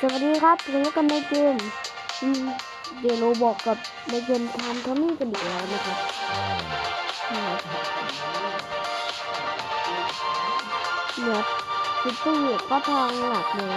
สวัสดีครับถึงกันในเกมเดโลบอกกับในเกมทามทอมมี่กันอีกแล้วนะครับเนี่ยซิตี้ก็ทางหลักเลย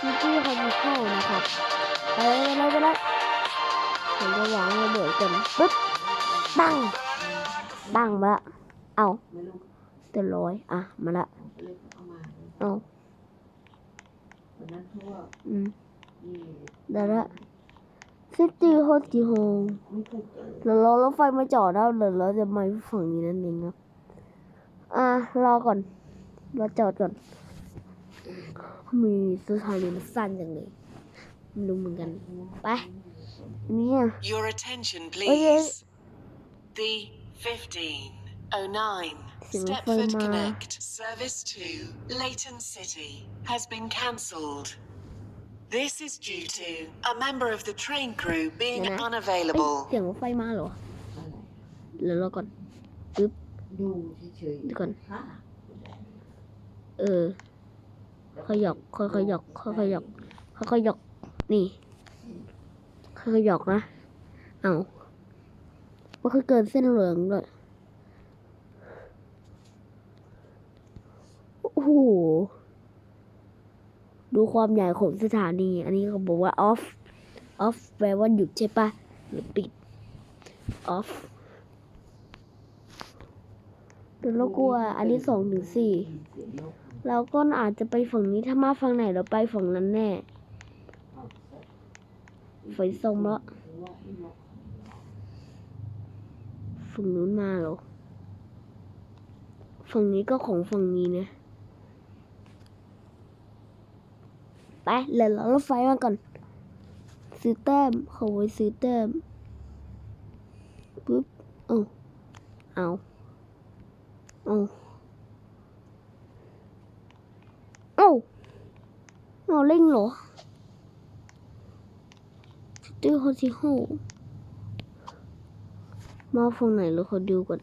ซิตี้คอนดิเข้านะครับไปเลยไปเลยผมจะวางระเบิดกันปึ๊บปังปังมาละเอาเต็มร้อยอะมาละเอา อืมเดี๋ยวนะซิตี้โฮสติโฮเดี๋ยวรอรถไฟมาจอดแล้วเดี๋ยวเราจะมาฝั่งนี้นั่นเองครับ อะรอก่อนรอจอดก่อน มีสุสานมันสั้นจังเลยไม่รู้เหมือนกัน ไปนี่ย Your attention please The 15 09. Stepford Connect service to Leighton City has been cancelled. This is due to a member of the train crew being unavailable. เสียงรถไฟมาเหรอเดี๋ยวรอก่อนดูเฉยเดี๋ก่อนเออขยหยอก ค่อยๆขยอก ค่อยๆขยอก ค่อยๆหยอก นี่ ค่อยๆขยอกนะ เอามันคือเกินเส้นเหลืองเลย หดูความใหญ่ของสถานี อันนี้เขาบอกว่า off off แปลว่าหยุดใช่ปะหรือปิด off เดี๋ยวเรากลัว อันนี้สองถึงสี่เสียงนกเราก็อาจจะไปฝั่งนี้ถ้ามาฝั่งไหนเราไปฝั่งนั้นแน่เอาใส่ไฟส้มแล้วหรือว่าไอ้นกฝั่งนู้นมาหรอ ฝั่งนี้ก็ของฝั่งนี้นะ ไปเดี๋ยวเรารถไฟมาก่อน ซื้อแต้มขาไว้ซื้อแต้มปุ๊บเอาเอาเอาเอาเอาเร่งเหรอตื้อเขาที่ห้องมาฝั่งไหนแล้วเขาดูก่อน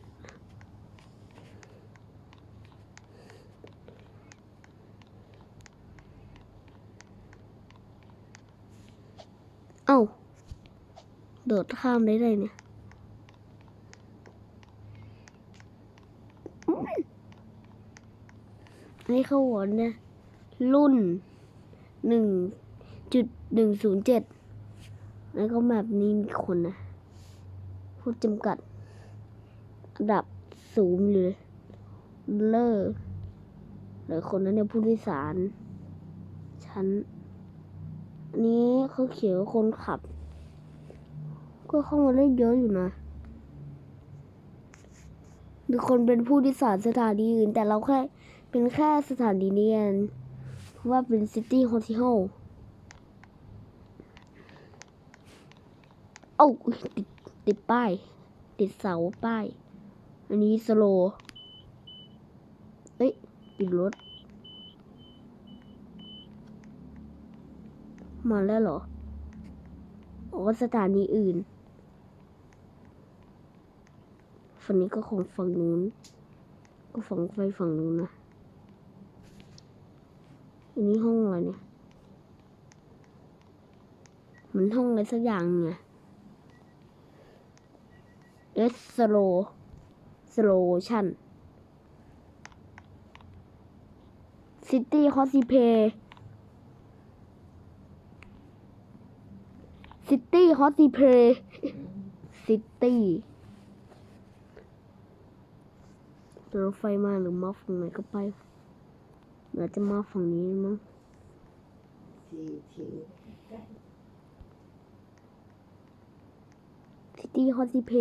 เอ้า โดดข้ามได้เลยเนี่ยอันนี้เขาบอกเนี่ย รุ่นหนึ่งจุดหนึ่งศูนย์เจ็ดแล้วก็แบบนี้มีคนนะผู้จำกัดอันดับสูงเลยเลอร์หรือคนนั้นเนี่ยผู้โดยสารชั้นอันนี้เขาเขียนว่าคนขับ ก็เข้ามาได้เยอะอยู่นะหรือคนเป็นผู้โดยสารสถานีอื่น แต่เราแค่เป็นแค่สถานีเรียนเพราะว่าเป็นซิตี้โฮเทลเอ้าอุ๊ยติดติดป้าย ติดเสาป้าย อันนี้สโลเอ้ยปิดรถ มาแล้วเหรออ๋อสถานีอื่น ฝั่งนี้ก็ของฝั่งนู้น ก็ฝั่งไฟฝั่งนู้นนะอันนี้ห้องอะไรเนี่ย มันห้องอะไรสักอย่างไงเอสสโลสโลชั่นซิตี้ฮอสิเพซิตี้ฮอสซิเพซิตี้ รถไฟมาหรือมาฝั่งไหนก็ไปเดี๋ยวจะมาฝั่งนี้มั้งซิตี้ฮอสซิเพ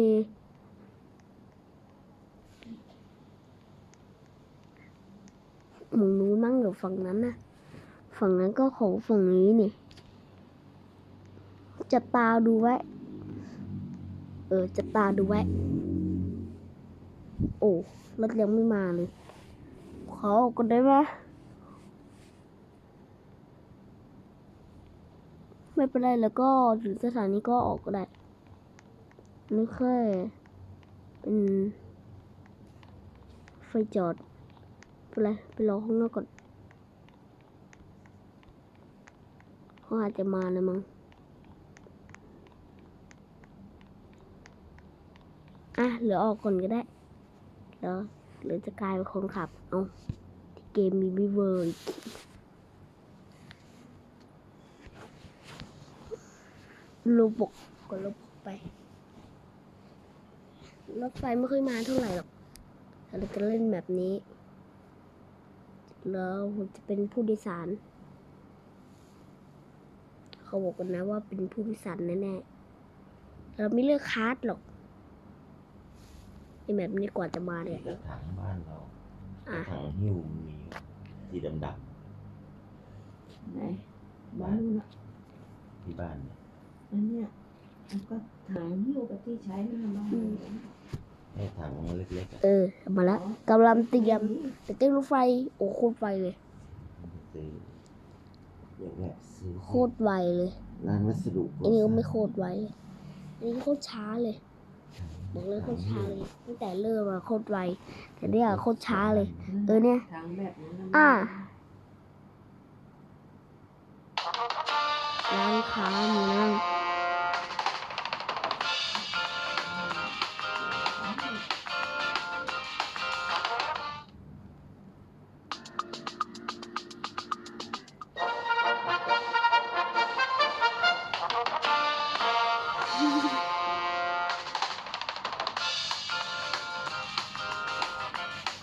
หมุงนู้นมั้งหรือฝั่งนั้นนะฝั่งนั้นก็ของฝั่งนี้นี่ จะตาดูไว้ เออ จะตาดูไว้ โอ้รถยังไม่มาเลย ขอออกกันได้ไหมไม่เป็นไรแล้วก็ถึงสถานีก็ออกก็ได้ไม่แค่เป็นไฟจอดไปเลยไปรอข้างนอกก่อนเขาอาจจะมาเลยมั้งอะเหลือออกก่อนก็ได้ แล้วหรือจะกลายเป็นคนขับ เอาที่เกมมีวิเวอร์กลบกก็ลบไปรถไฟไม่ค่อยมาเท่าไหร่หรอกเราจะเล่นแบบนี้ แล้วผมจะเป็นผู้โดยสาร เขาบอกกันนะว่าเป็นผู้โดยสารแน่ๆเราไม่เลือกคาร์ดหรอก อแบบนี้กว่าจะมานี่เนี่ยกระถางบ้านเราอะถังหิ้วมันมีสีดำไหนบ้านนู้นอะๆที่บ้านเนี่ยอันเนี้ยมันก็ถังหิ้วกับที่ใช้หน้าบ้านให้ถังเล็กๆอะเออเอามาแล้วกำลังเตรียมแต่เต้นรถไฟโอ้โคตรไวเลยซื้ออยากแบบซื้อโคตรไวเลยร้านวัสดุอันนี้ก็ไม่โคตรไวเลยอันนี้ก็โคตรช้าเลย บอกเลยโคตรช้าเลยตั้งแต่เริ่มมาโคตรไวแต่เนี่ยโคตรช้าเลย เออเนี่ยถังแบบนั้นน่ะอะร้านค้ามีนั่ง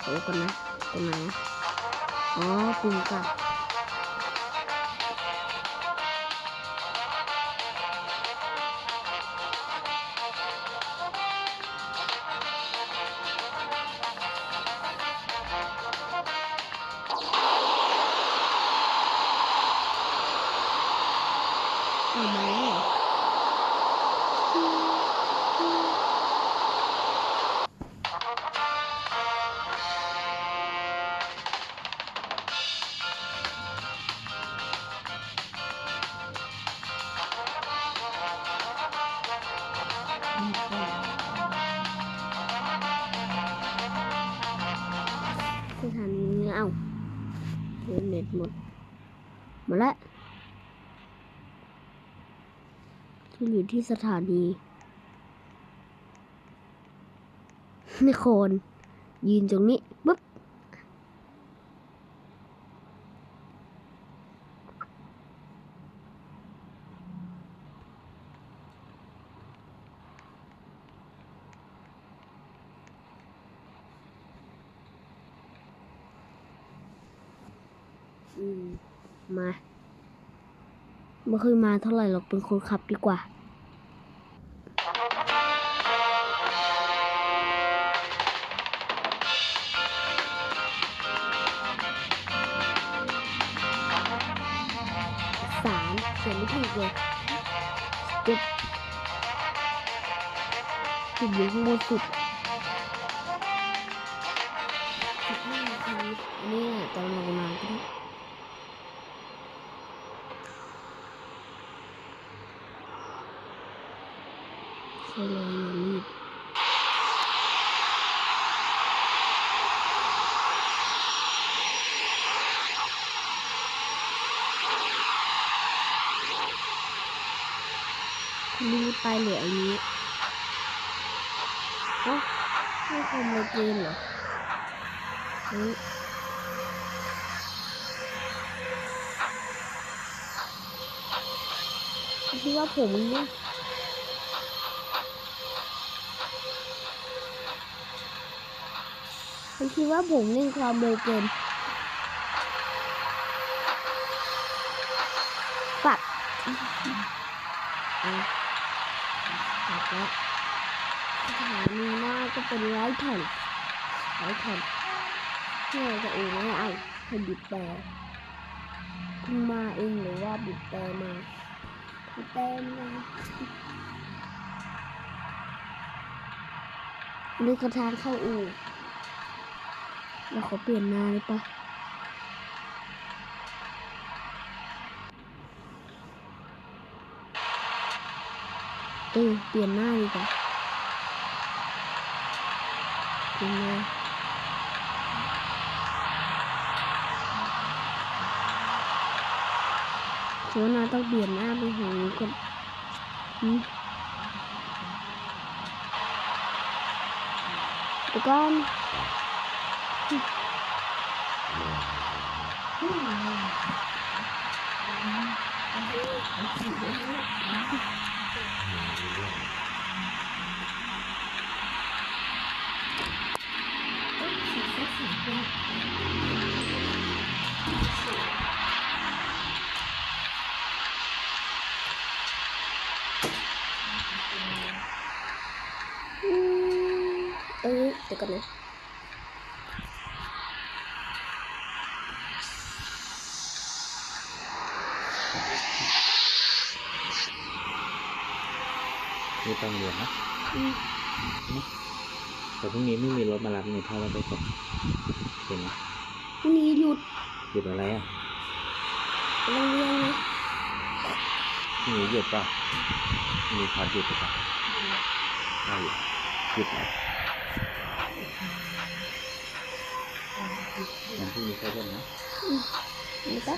โอ้กันนะกันไหนอะอ๋อปุ่มกลับ มาแล้วที่อยู่ที่สถานีนี่โคนยืนตรงนี้ปุ๊บอืม มาไม่เคยมาเท่าไหร่หรอกเป็นคนขับดีกว่า สามเขียนไม่ถูกเลยจุดจุดอยู่ข้างบนสุดสิบห้านาทีอันนี้อาจจะลงนานก็ได้ ใช่เลยอย่ารีบรีบไปเหลืออันนี้เอ้าไม่คมเลยเกมเหรอเฮ้ยคิดว่าผมเนี่ย ผมคิดว่าผมเล่นความเร็วเกินปัดอะปัดแล้วสถานีหน้าก็เป็นไร้แผ่นไร้แผ่นที่เราจะเองไม่เอาให้บิดแต่เพิ่งมาเองหรือว่าบิดแต่มาบิดแต่มานี่ก็ทางเข้าอู่ เราขอเปลี่ยนหน้าเลยปะเออเปลี่ยนหน้าดีกว่าเปลี่ยนหน้าถือว่านาต้องเปลี่ยนหน้าไปหาคนหืมเดี๋ยวก่อน อืมเอ้ย เดี๋ยวก่อนนะนี่ต้องเรียนนะอืมแต่พรุ่งนี้ไม่มีรถมารับนี่ถ้าเราไปส่งเห็นไหมพรุ่งนี้หยุดหยุดอะไรอะไปโรงเรียนนะพรุ่งนี้หยุดป่ะพรุ่งนี้พักหยุดหรือเปล่าไม่หยุดหยุดนะงั้นพรุ่งนี้ก็เล่นนะนี่ก็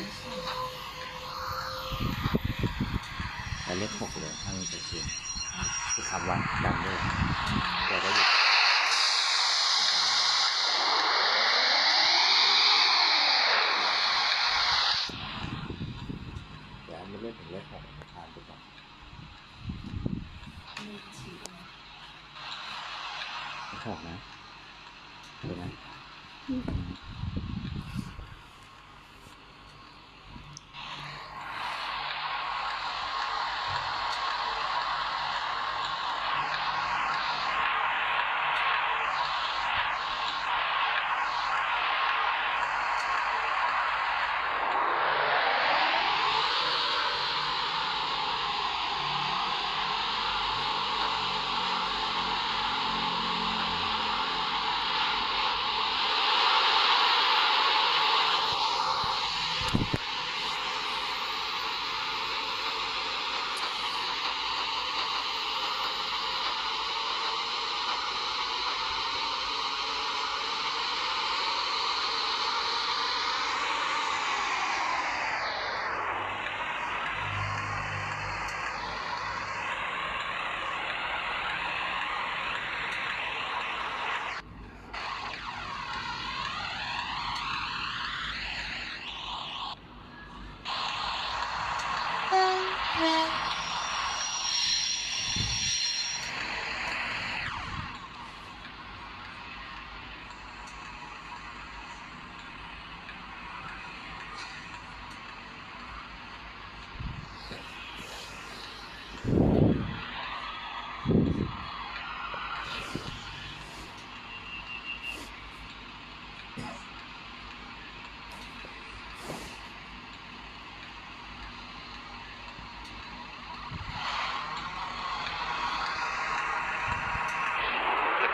แต่เลขหกเลยถ้ามีแต่เขียน คือคำว่าดังด้วยแต่ก็หยุดเดี๋ยวไม่เล่นถึงเลขหกผ่านไปก่อนเลขหกนะ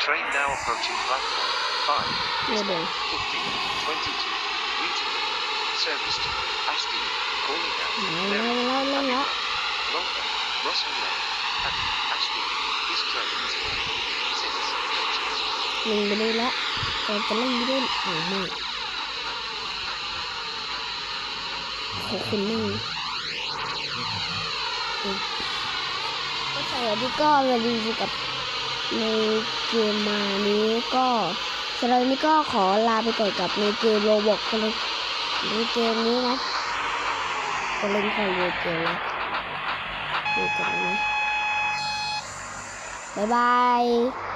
train now approaching platform 5, เดี๋ยวเดี๋ยว 15, 22, Newton, service to Aston, calling out, เล่น Merrick, แล้วเล่นแล้ว Rover, Russell Lane, and Aston. This train is six coaches. เล่นไปได้แล้วแต่จะเล่นไม่ได้อ่าน ในเกมมานี้ก็สำหรับนี้ก็ขอลาไปก่อนกับในเกมโรบอกกันเลยในเกมนี้นะก็เล่นใครในเกมแล้วดูกันนะบ๊ายบาย